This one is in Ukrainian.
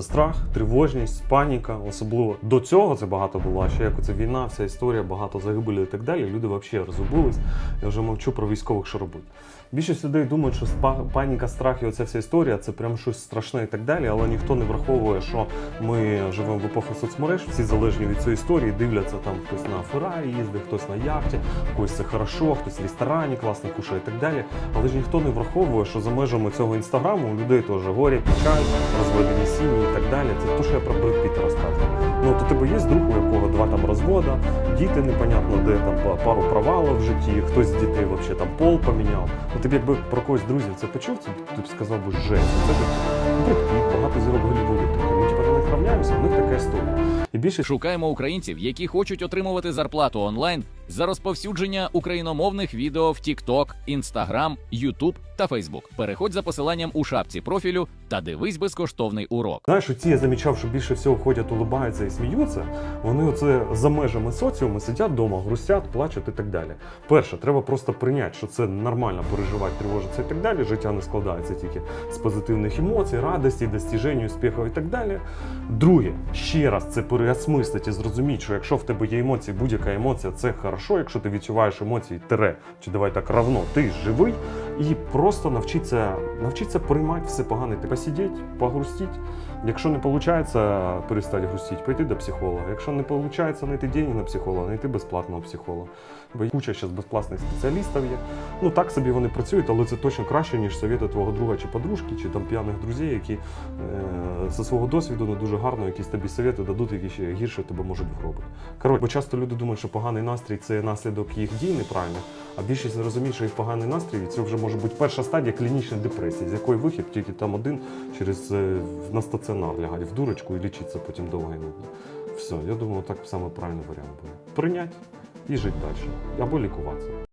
Страх, тривожність, паніка, особливо до цього це багато було. А ще як оце війна, вся історія, багато загибелі і так далі. Люди взагалі розгубились. Я вже мовчу про військових, що робити. Більшість людей думають, що паніка, страх і оця вся історія це прям щось страшне і так далі, але ніхто не враховує, що ми живемо в епоху соцмереж, всі залежні від цієї історії, дивляться там хтось на Феррарі їздить, хтось на яхті, когось це хорошо, хтось в ресторані класно кушає і так далі. Але ж ніхто не враховує, що за межами цього інстаграму у людей теж горі, печаль, розведені сім'ї і так далі. Це те, що я про Бред Піта розказував. Ну, то тебе є друг, у якого два там розвода, діти непонятно де, там пару провалів в житті, хтось з дітей взагалі там пол поміняв. Ну ти якби про когось друзів це почув, це ти б сказав би жесть. Це б Бред Піт, багато зірок Голлівуду таке. Ми типа до них равняємося, в них така історія. І більше Шукаємо українців, які хочуть отримувати зарплату онлайн за розповсюдження україномовних відео в TikTok, Instagram, YouTube та Facebook. Переходь за посиланням у шапці профілю та дивись безкоштовний урок. Знаєш, ці я замічав, що більше всього ходять, улибаються і сміються. Вони оце за межами соціуму сидять вдома, грустять, плачуть і так далі. Перше, треба просто прийняти, що це нормально переживати, тривожитися і так далі. Життя не складається тільки з позитивних емоцій, радості, достіжень, успіхів і так далі. Друге, ще раз це переосмислити і зрозуміти, що якщо в тебе є емоції, будь-яка емоція це хорошо, якщо ти відчуваєш емоції, тире, чи давай так равно, ти живий, і просто навчитися, навчитися приймати все погане. Ти посидіть, погрустіть. Якщо не виходить перестати грустити, пойти до психолога. Якщо не виходить знайти деньги на психолога, знайти безплатного психолога. Бо куча зараз безплатних спеціалістів є. Ну так собі вони працюють, але це точно краще, ніж совєти твого друга чи подружки, чи там п'яних друзів, які е, зі свого досвіду не дуже гарно якісь тобі совєти дадуть, які ще гірше тебе можуть вгробити. Коротше, бо часто люди думають, що поганий настрій це наслідок їх дій неправильних, а більшість розуміє, що їх поганий настрій це вже може бути перша стадія клінічної депресії, з якої вихід тільки там один через е, на стаціонар лягати в дурочку і лічиться потім довго і нудно. Все, я думаю, так саме правильний варіант буде. Прийняти і жити далі. Або лікуватися.